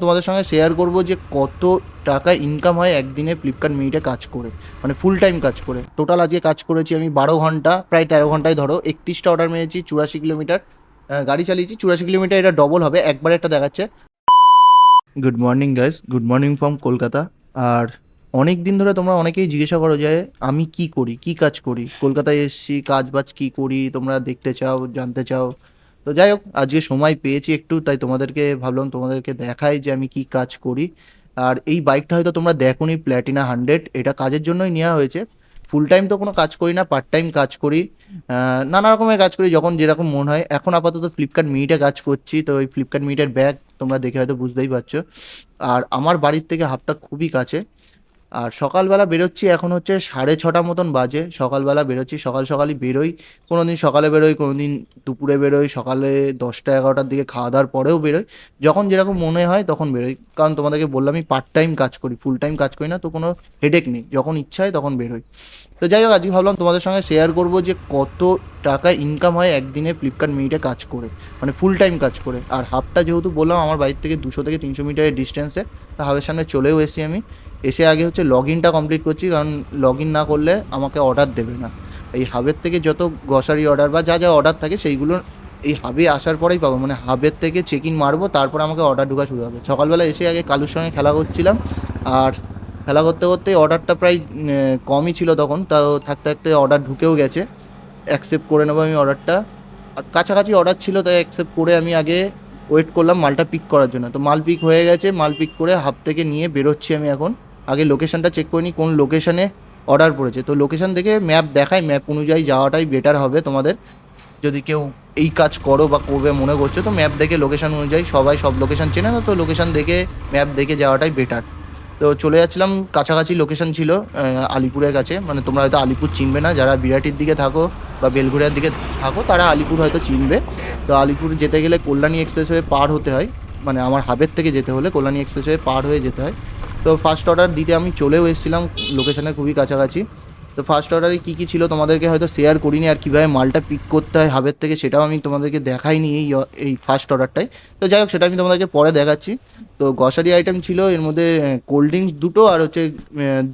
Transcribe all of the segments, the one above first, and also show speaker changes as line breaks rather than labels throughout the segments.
তোমাদের সঙ্গে শেয়ার করব যে কত টাকা ইনকাম হয় একদিনে ফ্লিপকার্ট মিনিটে কাজ করে মানে ফুল টাইম কাজ করে। টোটাল আজকে কাজ করেছি আমি বারো ঘণ্টা, প্রায় তেরো ঘন্টায় ধরো, একত্রিশটা অর্ডার মেরেছি, চুরাশি কিলোমিটার গাড়ি চালিয়েছি, চুরাশি কিলোমিটার এটা ডবল হবে, একবার একটা দেখাচ্ছে। Good morning guys good morning from Kolkata আর অনেক দিন ধরে তোমরা অনেকেই জিজ্ঞাসা করো যে, আমি কি করি, কি কাজ করি? কলকাতায় এসেছি, কাজ বাজ কি করি? তোমরা দেখতে চাও, জানতে চাও। তো যাই হোক, আজকে সময় পেয়েছি একটু, তাই তোমাদেরকে ভাবলাম তোমাদেরকে দেখাই যে আমি কি কাজ করি। আর এই বাইকটা হয়তো তোমরা দেখোনি প্ল্যাটিনা হান্ড্রেড এটা কাজের জন্যই নেওয়া হয়েছে। ফুল টাইম তো কোনো কাজ করি না পার্ট টাইম কাজ করি। নানা রকমের কাজ করি, যখন যেরকম মন হয়। এখন আপাতত ফ্লিপকার্ট মিনিটে কাজ করছি, তো ওই ফ্লিপকার্ট মিনিটের ব্যাগ তোমরা দেখে হয়তো বুঝতেই পারছ। আর আমার বাড়ির থেকে হাফটা খুবই কাছে। আর সকালবেলা বেরোচ্ছি এখন হচ্ছে সাড়ে ছটা মতন বাজে। সকালবেলা বেরোচ্ছি, সকাল সকালই বেরোই। কোনো দিন সকালে বেরোই কোনো দিন দুপুরে বেরোই, সকালে দশটা এগারোটার দিকে খাওয়া দাওয়ার পরেও বেরোই। যখন যেরকম মনে হয় তখন বেরোই। কারণ তোমাদেরকে বললাম আমি পার্ট টাইম কাজ করি ফুল টাইম কাজ করি না, তো কোনো হেডেক নেই। যখন ইচ্ছা হয় তখন বেরোই। তো যাই হোক, আজকে ভাবলাম তোমাদের সঙ্গে শেয়ার করব যে কত টাকা ইনকাম হয় একদিনে ফ্লিপকার্ট মিনিটে কাজ করে। মানে ফুল টাইম কাজ করে। আর হাফটা যেহেতু বললাম, আমার বাড়ির থেকে দুশো থেকে তিনশো মিটারের ডিস্টেন্সে তা হাফের সামনে চলেও এসেছি আমি। এসে আগে হচ্ছে লগ ইনটা কমপ্লিট করছি, কারণ লগ ইন না করলে আমাকে অর্ডার দেবে না। এই হাবের থেকে যত গ্রসারি অর্ডার বা যা যা অর্ডার থাকে, সেইগুলো এই হাবে আসার পরেই পাবো। মানে হাবের থেকে চেক ইন মারবো, তারপর আমাকে অর্ডার ঢুকা শুরু হবে। সকালবেলা এসে আগে কালুর সঙ্গে খেলা করছিলাম, আর খেলা করতে করতে অর্ডারটা প্রায় কমই ছিল তখন। তাও থাকতে থাকতে অর্ডার ঢুকেও গেছে। অ্যাকসেপ্ট করে নেব আমি অর্ডারটা আর কাছাকাছি অর্ডার ছিল, তাই অ্যাকসেপ্ট করে আমি আগে ওয়েট করলাম মালটা পিক করার জন্য। তো মাল পিক হয়ে গেছে, মাল পিক করে হাব থেকে নিয়ে বেরোচ্ছি আমি এখন। আগে লোকেশনটা চেক করে নিই কোন লোকেশনে অর্ডার পড়েছে। তো লোকেশন দেখে ম্যাপ দেখায় ম্যাপ অনুযায়ী যাওয়াটাই বেটার হবে তোমাদের। যদি কেউ এই কাজ করো বা করবে, মনে করছ, তো ম্যাপ দেখে লোকেশন অনুযায়ী সবাই সব লোকেশন চেনে না, তো লোকেশন দেখে ম্যাপ দেখে যাওয়াটাই বেটার তো চলে যাচ্ছিলাম, কাছাকাছি লোকেশন ছিল আলিপুরের কাছে। মানে তোমরা হয়তো আলিপুর চিনবে না, যারা বিরাটির দিকে থাকো বা বেলঘুরিয়ার দিকে থাকো, তারা আলিপুর হয়তো চিনবে। তো আলিপুর যেতে গেলে কল্যাণী এক্সপ্রেসওয়ে পার হতে হয়। মানে আমার হাবের থেকে যেতে হলে কল্যাণী এক্সপ্রেসওয়ে পার হয়ে যেতে হয়। তো ফার্স্ট অর্ডার দিতে আমি চলেও এসেছিলাম লোকেশনের খুবই কাছাকাছি। তো ফার্স্ট অর্ডারে কী কী ছিল তোমাদেরকে হয়তো শেয়ার করিনি আর কীভাবে মালটা পিক করতে হয় হাবের থেকে সেটাও আমি তোমাদেরকে দেখাইনি এই এই ফার্স্ট অর্ডারটাই তো যাই হোক, সেটা আমি তোমাদেরকে পরে দেখাচ্ছি। তো গ্রসারি আইটেম ছিল, এর মধ্যে কোল্ড ড্রিঙ্কস দুটো আর হচ্ছে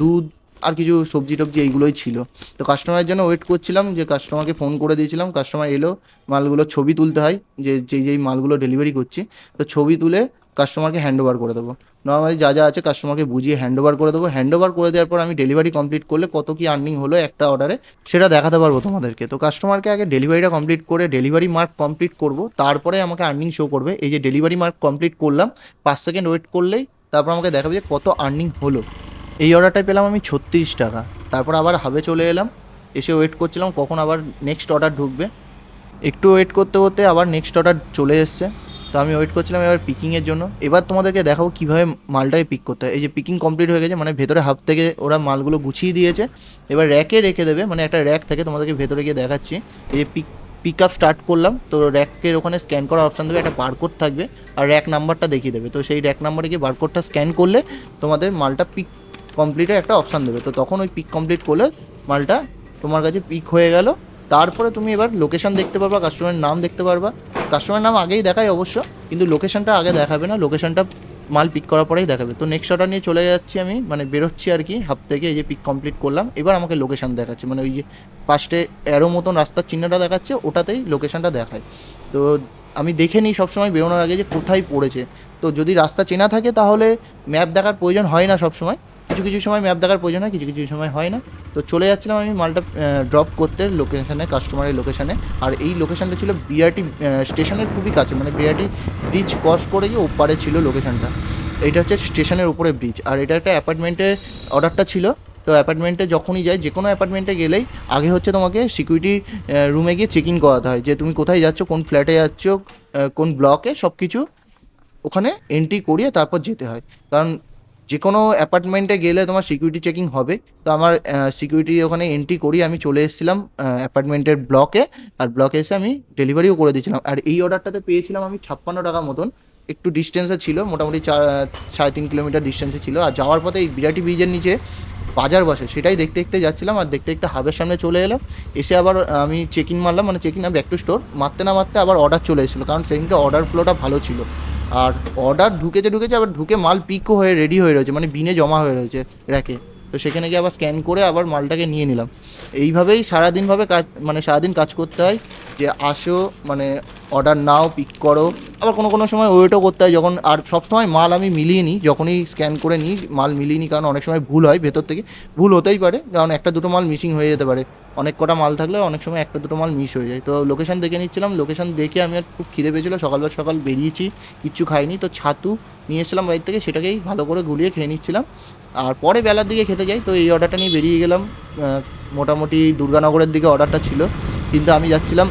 দুধ আর কিছু সবজি টবজি এইগুলোই ছিল। তো কাস্টমারের জন্য ওয়েট করছিলাম যে কাস্টমারকে ফোন করে দিয়েছিলাম। কাস্টমার এলো, মালগুলো ছবি তুলতে হয়, যে, যেই যেই মালগুলো ডেলিভারি করছি। তো ছবি তুলে কাস্টমারকে হ্যান্ড ওভার করে দেবো। নর্মালি যা যা আছে কাস্টমারকে বুঝিয়ে হ্যান্ড ওভার করে দেবো। হ্যান্ড ওভার করে দেওয়ার পর আমি ডেলিভারি কমপ্লিট করলে কত কি আর্নিং হলো একটা অর্ডারে সেটা দেখাতে পারব তোমাদেরকে। তো কাস্টমারকে আগে ডেলিভারিটা কমপ্লিট করে ডেলিভারি মার্ক কমপ্লিট করব, তারপরে আমাকে আর্নিং শো করবে। এই যে ডেলিভারি মার্ক কমপ্লিট করলাম, পাঁচ সেকেন্ড ওয়েট করলেই তারপর আমাকে দেখাবে যে কত আর্নিং হলো। এই অর্ডারটাই পেলাম আমি ছত্রিশ টাকা। তারপর আবার হাবে চলে এলাম, এসে ওয়েট করছিলাম, কখন আবার নেক্সট অর্ডার ঢুকবে। একটু ওয়েট করতে করতে আবার নেক্সট অর্ডার চলে এসছে। তো আমি ওয়েট করছিলাম এবার পিকিংয়ের জন্য। এবার তোমাদেরকে দেখাবো কীভাবে মালটাকে পিক করতে হয়। এই যে পিকিং কমপ্লিট হয়ে গেছে মানে ভেতরে হাফ থেকে ওরা মালগুলো গুছিয়ে দিয়েছে। এবার র্যাকে রেখে দেবে মানে একটা র্যাক থেকে তোমাদেরকে ভেতরে গিয়ে দেখাচ্ছি। এই যে পিক পিক আপ স্টার্ট করলাম, তো র্যাকের ওখানে স্ক্যান করার অপশান দেবে, একটা বারকোড থাকবে। আর র্যাক নাম্বারটা দেখিয়ে দেবে। তো সেই র্যাক নাম্বারে গিয়ে বারকোডটা স্ক্যান করলে তোমাদের মালটা পিক কমপ্লিটের একটা অপশান দেবে। তো তখন ওই পিক কমপ্লিট করলে মালটা তোমার কাছে পিক হয়ে গেল। তারপরে তুমি এবার লোকেশন দেখতে পারবা কাস্টমারের নাম দেখতে পারবা। কাস্টমারের নাম আগেই দেখায় অবশ্য, কিন্তু লোকেশনটা আগে দেখাবে না লোকেশনটা মাল পিক করার পরেই দেখাবে। তো নেক্সট অর্ডার নিয়ে চলে যাচ্ছি আমি মানে বেরোচ্ছি আর কি হাফ থেকে এই যে পিক কমপ্লিট করলাম, এবার আমাকে লোকেশন দেখাচ্ছে মানে ওই যে পাশে অ্যারো মতন রাস্তার চিহ্নটা দেখাচ্ছে, ওটাতেই লোকেশনটা দেখায়। তো আমি দেখে নিই সবসময় বেরোনোর আগে যে কোথায় পড়েছে। তো যদি রাস্তা চেনা থাকে তাহলে ম্যাপ দেখার প্রয়োজন হয় না সবসময়। কিছু কিছু সময় ম্যাপ দেখার প্রয়োজন হয়, কিছু কিছু সময় হয় না। তো চলে যাচ্ছিলাম আমি মালটা ড্রপ করতে লোকেশানে কাস্টমারের লোকেশানে আর এই লোকেশানটা ছিল বিআরটি স্টেশনের খুবই কাছে মানে বিআরটি ব্রিজ ক্রস করে গিয়ে ওপারে ছিল লোকেশানটা এটা হচ্ছে স্টেশনের উপরে ব্রিজ আর এটা একটা অ্যাপার্টমেন্টে অর্ডারটা ছিল। তো অ্যাপার্টমেন্টে যখনই যাই যে কোনো অ্যাপার্টমেন্টে গেলেই আগে হচ্ছে তোমাকে সিকিউরিটি রুমে গিয়ে চেক ইন করাতে হয় যে তুমি কোথায় যাচ্ছ, কোন ফ্ল্যাটে যাচ্ছ কোন ব্লকে সব কিছু ওখানে এন্ট্রি করিয়ে তারপর যেতে হয়। কারণ যে কোনো অ্যাপার্টমেন্টে গেলে তোমার সিকিউরিটি চেকিং হবে। তো আমার সিকিউরিটি ওখানে এন্ট্রি করিয়ে আমি চলে এসেছিলাম অ্যাপার্টমেন্টের ব্লকে আর ব্লকে এসে আমি ডেলিভারিও করে দিয়েছিলাম। আর এই অর্ডারটাতে পেয়েছিলাম আমি ছাপ্পান্ন টাকা মতন। একটু ডিস্টেন্সে ছিল, মোটামুটি চার সাড়ে তিন কিলোমিটার ডিস্টেন্সে ছিল। আর যাওয়ার পথে এই বিরাটি ব্রিজের নিচে বাজার বসে, সেটাই দেখতে দেখতে যাচ্ছিলাম। আর দেখতে দেখতে হাবের সামনে চলে এলাম। এসে আবার আমি চেক ইন মারলাম। মানে check in back to store মারতে না মারতে আবার অর্ডার চলে এসেছিল। কারণ সেদিনকে অর্ডার ফ্লোটা ভালো ছিল। আর অর্ডার ঢুকেছে ঢুকেছে, আবার ঢুকে মাল পিকও হয়ে রেডি হয়ে রয়েছে মানে বিনে জমা হয়ে রয়েছে র্যাকে তো সেখানে গিয়ে আবার স্ক্যান করে আবার মালটাকে নিয়ে নিলাম। এইভাবেই সারাদিনভাবে কাজ মানে সারাদিন কাজ করতে হয়। যে আসো মানে অর্ডার নাও পিক করো। আবার কোনো কোনো সময় ওয়েটও করতে হয়, যখন আর সব সময় মাল আমি মিলিয়ে নিই, যখনই স্ক্যান করে নিই, মাল মিলিয়ে নিই, কারণ অনেক সময় ভুল হয় ভেতর থেকে। ভুল হতেই পারে, কারণ একটা দুটো মাল মিসিং হয়ে যেতে পারে। অনেক কটা মাল থাকলে অনেক সময় একটা দুটো মাল মিস হয়ে যায়। তো লোকেশন দেখে নিচ্ছিলাম লোকেশন দেখে আমি আর খুব খিদে পেয়েছিলো, সকালবেলা সকাল বেরিয়েছি, কিচ্ছু খাইনি। তো ছাতু নিয়ে এসেছিলাম বাড়ির থেকে, সেটাকেই ভালো করে গুলিয়ে খেয়ে নিচ্ছিলাম। আর পরে বেলার দিকে খেতে যাই, তো এই অর্ডারটা নিয়ে বেরিয়ে গেলাম। মোটামুটি দুর্গানগরের দিকে অর্ডারটা ছিল। কিন্তু আমি যাচ্ছিলাম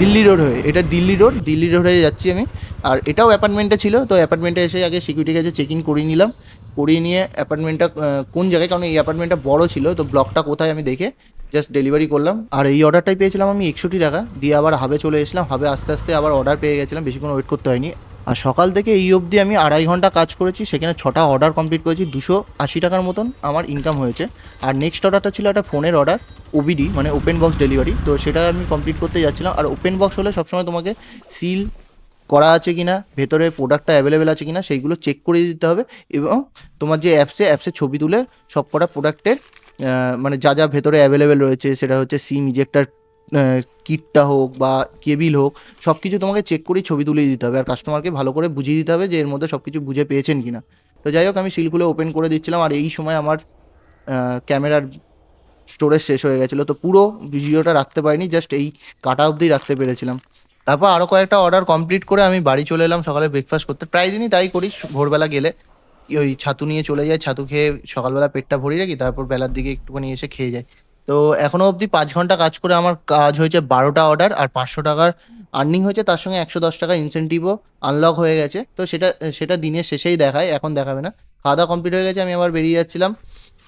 দিল্লি রোড হয়ে, এটা দিল্লি রোড দিল্লি রোড হয়ে যাচ্ছি আমি। আর এটাও অ্যাপার্টমেন্টে ছিল, তো অ্যাপার্টমেন্টে এসে আগে সিকিউরিটির কাছে চেক ইন করিয়ে নিলাম। করিয়ে নিয়ে অ্যাপার্টমেন্টটা কোন জায়গায়, কারণ এই অ্যাপার্টমেন্টটা বড় ছিল, তো ব্লকটা কোথায় আমি দেখে জাস্ট ডেলিভারি করলাম। আর এই অর্ডারটাই পেয়েছিলাম আমি একষট্টি টাকা। দিয়ে আবার হাবে চলে এসলাম হাবে আস্তে আস্তে আবার অর্ডার পেয়ে গেছিলাম, বেশিক্ষণ ওয়েট করতে হয়নি। আর সকাল থেকে এই অবধি আমি আড়াই ঘণ্টা কাজ করেছি, সেখানে ছটা অর্ডার কমপ্লিট করেছি, দুশো আশি টাকার মতন আমার ইনকাম হয়েছে। আর নেক্সট অর্ডারটা ছিল একটা ফোনের অর্ডার ওবিডি মানে ওপেন বক্স ডেলিভারি তো সেটা আমি কমপ্লিট করতে যাচ্ছিলাম। আর ওপেন বক্স হলে সবসময় তোমাকে সিল করা আছে কি না ভেতরে প্রোডাক্টটা অ্যাভেলেবেল আছে কি না সেইগুলো চেক করে দিতে হবে। এবং তোমার যে অ্যাপসে অ্যাপসে ছবি তুলে সব কটা প্রোডাক্টের মানে যা যা ভেতরে অ্যাভেলেবেল রয়েছে, সেটা হচ্ছে সিম ইজেক্টার কিটটা হোক বা কেবিল হোক সব কিছু তোমাকে চেক করে ছবি তুলে দিতে হবে। আর কাস্টমারকে ভালো করে বুঝিয়ে দিতে হবে যে এর মধ্যে সব কিছু বুঝে পেয়েছেন কি না তো যাই হোক, আমি সিলগুলো ওপেন করে দিচ্ছিলাম আর এই সময় আমার ক্যামেরার স্টোরেজ শেষ হয়ে গেছিল। তো পুরো ভিডিওটা রাখতে পারিনি জাস্ট এই কাটা অবধি রাখতে পেরেছিলাম। তারপর আরও কয়েকটা অর্ডার কমপ্লিট করে আমি বাড়ি চলে এলাম সকালে ব্রেকফাস্ট করতে। প্রায় দিনই তাই করি, ভোরবেলা গেলে। ওই ছাতু নিয়ে চলে যাই, ছাতু খেয়ে সকালবেলা পেটটা ভরিয়ে রাখি, তারপর বেলার দিকে একটুখানি এসে খেয়ে যাই। তো এখনও অবধি পাঁচ ঘণ্টা কাজ করে আমার কাজ হয়েছে বারোটা অর্ডার আর পাঁচশো টাকার আর্নিং হয়েছে, তার সঙ্গে একশো দশ টাকা ইনসেন্টিভও আনলক হয়ে গেছে। তো সেটা সেটা দিনের শেষেই দেখায়, এখন দেখাবে না। খাওয়া দাওয়া কমপ্লিট হয়ে গেছে, আমি আবার বেরিয়ে যাচ্ছিলাম।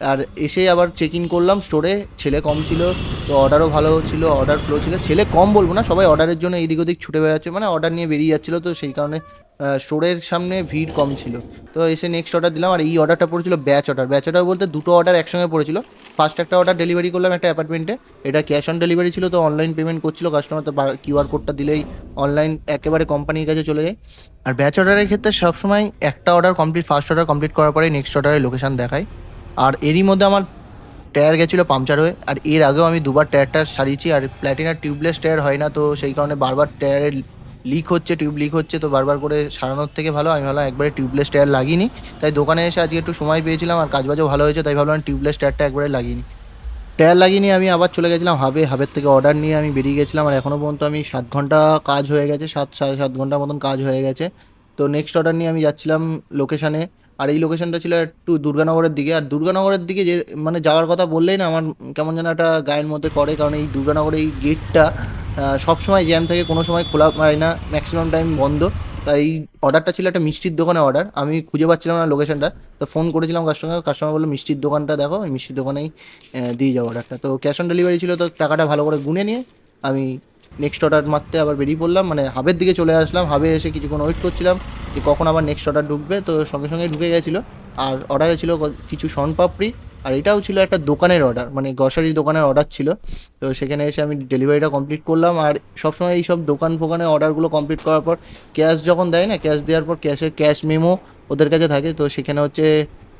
আর এসে আবার চেক ইন করলাম স্টোরে ছেলে কম ছিল, তো অর্ডারও ভালো ছিল অর্ডার ফ্লো ছিল। ছেলে কম বলব না, সবাই অর্ডারের জন্য এদিক ওদিক ছুটে বেড়াচ্ছে মানে অর্ডার নিয়ে বেরিয়ে যাচ্ছিল, তো সেই কারণে স্টোরের সামনে ভিড় কম ছিল। তো এসে নেক্সট অর্ডার দিলাম, আর এই অর্ডারটা পড়েছিল ব্যাচ অর্ডার ব্যাচ অর্ডার বলতে দুটো অর্ডার একসঙ্গে পড়েছিল। ফার্স্ট একটা অর্ডার ডেলিভারি করলাম একটা অ্যাপার্টমেন্টে এটা ক্যাশ অন ডেলিভারি ছিল, তো অনলাইন পেমেন্ট করছিল কাস্টমার তো কিউআর কোডটা দিলেই অনলাইন একেবারে কোম্পানির কাছে চলে যায়। আর ব্যাচ অর্ডারের ক্ষেত্রে সবসময় একটা order complete first order complete করার পরে নেক্সট অর্ডারের লোকেশান দেখায়। আর এরই মধ্যে আমার টায়ার গেছিল পাংচার হয়ে, আর এর আগেও আমি দুবার টায়ারটা সারিয়েছি, আর প্ল্যাটিনার টিউবলেস টায়ার হয় না, তো সেই কারণে বারবার টায়ারের লিক হচ্ছে টিউব লিক হচ্ছে, তো বারবার করে সারানোর থেকে ভালো, আমি ভাবলাম একবারে টিউবলেস টায়ার লাগিয়ে তাই দোকানে এসে আজকে একটু সময় পেয়েছিলাম, আর কাজবাজও ভালো হয়েছে, তাই ভাবলাম টিউবলেস টায়ারটা একবারে লাগিয়ে নিই। টায়ার লাগিয়ে আমি আবার চলে গেছিলাম হাবে হাবের থেকে অর্ডার নিয়ে আমি বেরিয়ে গেছিলাম, আর এখনও পর্যন্ত আমি সাত ঘণ্টা কাজ হয়ে গেছে, সাত, সাড়ে সাত ঘণ্টার মতন কাজ হয়ে গেছে। তো নেক্সট অর্ডার নিয়ে আমি যাচ্ছিলাম লোকেশানে আর এই লোকেশনটা ছিল একটু দুর্গানগরের দিকে। আর দুর্গানগরের দিকে যে মানে যাওয়ার কথা বললেই না, আমার কেমন যেন একটা গায়ের মধ্যে করে কারণ এই দুর্গানগরের এই গেটটা সব সময় জ্যাম থাকে কোনো সময় খোলা পায় না ম্যাক্সিমাম টাইম বন্ধ। তাই এই অর্ডারটা ছিল একটা মিষ্টির দোকানে অর্ডার আমি খুঁজে পাচ্ছিলাম না লোকেশনটা তো ফোন করেছিলাম কাস্টমার কাস্টমার বলল, মিষ্টির দোকানটা দেখো মিষ্টির দোকানেই দিয়ে যাও অর্ডারটা তো ক্যাশ অন ডেলিভারি ছিল, তো টাকাটা ভালো করে গুনে নিয়ে আমি নেক্সট অর্ডার মারতে আবার বেরিয়ে পড়লাম মানে হাবের দিকে চলে আসলাম হাবে এসে কিছুক্ষণ ওয়েট করছিলাম যে কখন আবার নেক্সট অর্ডার ঢুকবে, তো সঙ্গে সঙ্গে ঢুকে গেছিল। আর অর্ডারে ছিল কিছু শনপাপড়ি আর এটাও ছিল একটা দোকানের অর্ডার মানে গ্রসারি দোকানের অর্ডার ছিল। তো সেখানে এসে আমি ডেলিভারিটা কমপ্লিট করলাম, আর সবসময় এই সব দোকান ফোকানের অর্ডারগুলো কমপ্লিট করার পর ক্যাশ যখন দেয় না ক্যাশ দেওয়ার পর ক্যাশের ক্যাশ মেমো ওদের কাছে থাকে, তো সেখানে হচ্ছে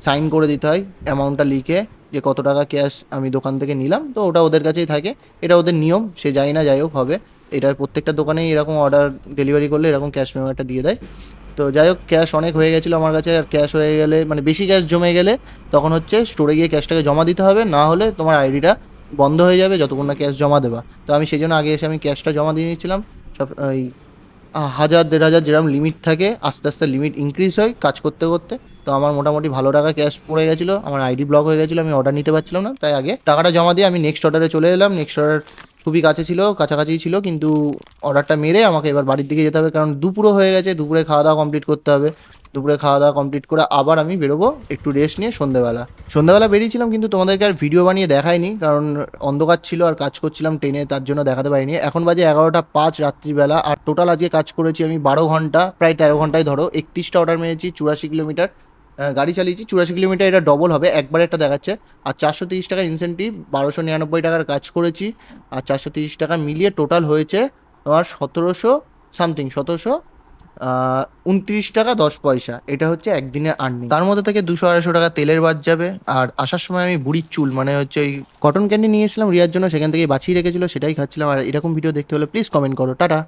সাইন করে দিতে হয় অ্যামাউন্টটা লিখে। যে কত টাকা ক্যাশ আমি দোকান থেকে নিলাম, তো ওটা ওদের কাছেই থাকে। এটা ওদের নিয়ম, সে যাই না, যাই হোক, হবে। এটার প্রত্যেকটা দোকানেই এরকম অর্ডার ডেলিভারি করলে এরকম ক্যাশ একটা দিয়ে দেয়। তো যাই হোক ক্যাশ অনেক হয়ে গেছিল আমার কাছে, আর ক্যাশ হয়ে গেলে মানে বেশি ক্যাশ জমে গেলে তখন হচ্ছে স্টোরে গিয়ে ক্যাশটাকে জমা দিতে হবে, না হলে তোমার আইডিটা বন্ধ হয়ে যাবে যতক্ষণ না ক্যাশ জমা দেবা। তো আমি সেই জন্য আগে এসে আমি ক্যাশটা জমা দিয়ে নিচ্ছিলাম সব, ওই হাজার, দেড় হাজার যেরকম লিমিট থাকে, আস্তে আস্তে লিমিট ইনক্রিজ হয় কাজ করতে করতে। তো আমার মোটামুটি ভালো টাকা ক্যাশ পড়ে গেছিল, আমার আইডি ব্লক হয়ে গেছিল, আমি অর্ডার নিতে পারছিলাম না, তাই আগে টাকাটা জমা দিয়ে আমি নেক্সট অর্ডারে চলে এলাম নেক্সট অর্ডার খুবই কাছে ছিল, কাছাকাছি ছিল, কিন্তু অর্ডারটা মেরে আমাকে এবার বাড়ির দিকে যেতে হবে, কারণ দুপুরও হয়ে গেছে, দুপুরে খাওয়া দাওয়া কমপ্লিট করতে হবে। দুপুরে খাওয়া দাওয়া কমপ্লিট করে আবার আমি বেরোবো, একটু রেস্ট নিয়ে সন্ধ্যেবেলা সন্ধ্যেবেলা বেরিয়েছিলাম, কিন্তু তোমাদেরকে আর ভিডিও বানিয়ে দেখাইনি, কারণ অন্ধকার ছিল আর কাজ করছিলাম ট্রেনে তার জন্য দেখাতে পারিনি। এখন বাজে এগারোটা পাঁচ রাত্রিবেলা, আর টোটাল আজকে কাজ করেছি আমি বারো ঘণ্টা, প্রায় তেরো ঘন্টায় ধরো, একত্রিশটা অর্ডার মেরেছি, চুরাশি কিলোমিটার। গাড়ি চালিয়েছি, চুরাশি কিলোমিটার এটা ডবল হবে, একবার একটা দেখাচ্ছে। আর চারশো তিরিশ টাকা ইনসেন্টিভ বারোশো নিরানব্বই টাকার কাজ করেছি, আর চারশো তিরিশ টাকা মিলিয়ে টোটাল হয়েছে তোমার সতেরোশো সামথিং সতেরোশো উনত্রিশ টাকা দশ পয়সা। এটা হচ্ছে একদিনের আর্নিং তার মধ্যে থেকে দুশো আড়াইশো টাকা তেলের বাদ যাবে, আর আসার সময় আমি বুড়ির চুল মানে হচ্ছে ওই কটন ক্যান্ডি নিয়ে এসেছিলাম, রিয়ার জন্য সেখান থেকে বাঁচিয়ে রেখেছিল, সেটাই খাচ্ছিলাম। আর এরকম ভিডিও দেখতে হলে প্লিজ কমেন্ট করো। টাটা।